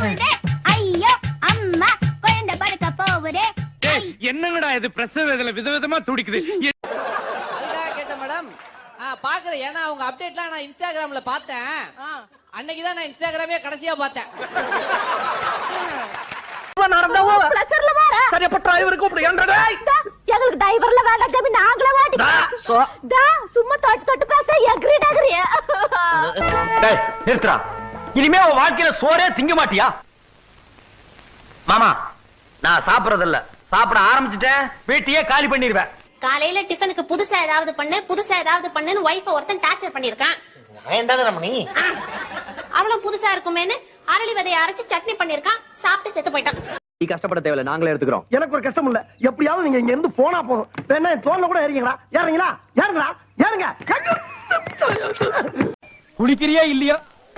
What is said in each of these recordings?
போகுதே. ஐயோ அம்மா குழந்தை படுக்க போகுதே. என்னங்கடா இது? பிரசவ வேதனை விதவிதமா துடிக்குது. அதுக்காக கேட்டேன் மேடம் ஆ பாக்குறேன். ஏன்னா அவங்க அப்டேட்லாம் நான் இன்ஸ்டாகிராம்ல பார்த்தேன். அன்னைக்கு தான் நான் இன்ஸ்டாகிராமே கடைசியா பார்த்தேன். பிளஸர்ல வர சரி அப்ப டிரைவர் கூப்பிடு. என்றடே எங்களுக்கு டிரைவர்ல வேண்டாம் ஜமீன் நாங்களே தா சும்மா தொட்டு தொட்டு பேச எக்ரி டெக்ரி நிறுத்துறா இனிமே உன் வாழ்க்கையில சோறே திங்க மாட்டியா? மாமா நான் சாப்பிடுறது இல்ல சாப்பிட ஆரம்பிச்சிட்டேன். வீட்டையே காலி பண்ணிடுவேன் காலையில டிஃபனுக்கு புதுசா ஏதாவது பண்ணு புதுசா ஏதாவது பண்ணுன்னு ஒய்ஃப ஒருத்தன் டார்ச்சர் பண்ணிருக்கான் அவளும் புதுசா இருக்குமேன்னு அரளி விதைய அரைச்சு சட்னி பண்ணிருக்கான் சாப்பிட்டு செத்து போயிட்டான். நீ கஷ்டப்பட தேவையில்ல நாங்களே எடுத்துக்கிறோம். எனக்கு ஒரு கஷ்டம் இல்ல. எப்படியாவது நீங்க இங்க இருந்து போனா போதும். வேணா தோல்ல கூட ஏறிங்களா ஏறீங்களா ஏறுங்களா? ஏறுங்க. குளிக்கிறியா இல்லையா?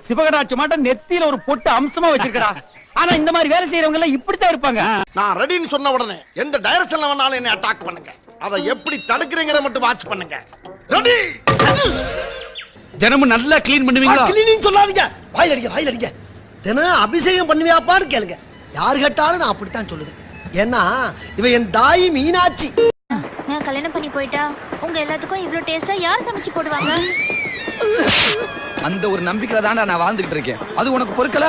சிவகடாட்சி மாட்டம் நெத்தியில ஒரு பொட்டு அம்சமா வச்சிருக்கடா. ஆனா இந்த மாதிரி வேலை செய்யறவங்க எல்லாம் இப்படித்தான் இருப்பாங்க. நான் ரெடின்னு சொன்ன உடனே எந்த டைரக்ஷன்ல வேணாலும் என்ன அட்டாக் பண்ணுங்க. அதை எப்படி தடுக்கிறீங்கறத மட்டும் வாட்ச் பண்ணுங்க. ரெடி தினமும் நல்லா கிளீன் பண்ணுவீங்களா? கிளீனிங் சொல்லாதீங்க. வாயில் அடிங்க வாயில் அடிங்க. தினம் அபிஷேகம் பண்ணுவியாப்பான்னு கேளுங்க. யாரு கேட்டாலும் நான் அப்படித்தான் சொல்லுவேன். ஏன்னா இவ என் தாய் மீனாட்சி. நான் கல்யாணம் பண்ணி போயிட்டா உங்க எல்லாத்துக்கும் இவ்ளோ டேஸ்டா யார் சமைச்சு போடுவாங்க? அந்த ஒரு நம்பிக்கையில தான்டா நான் வாழ்ந்துகிட்டு இருக்கேன். அது உனக்கு பொறுக்கல?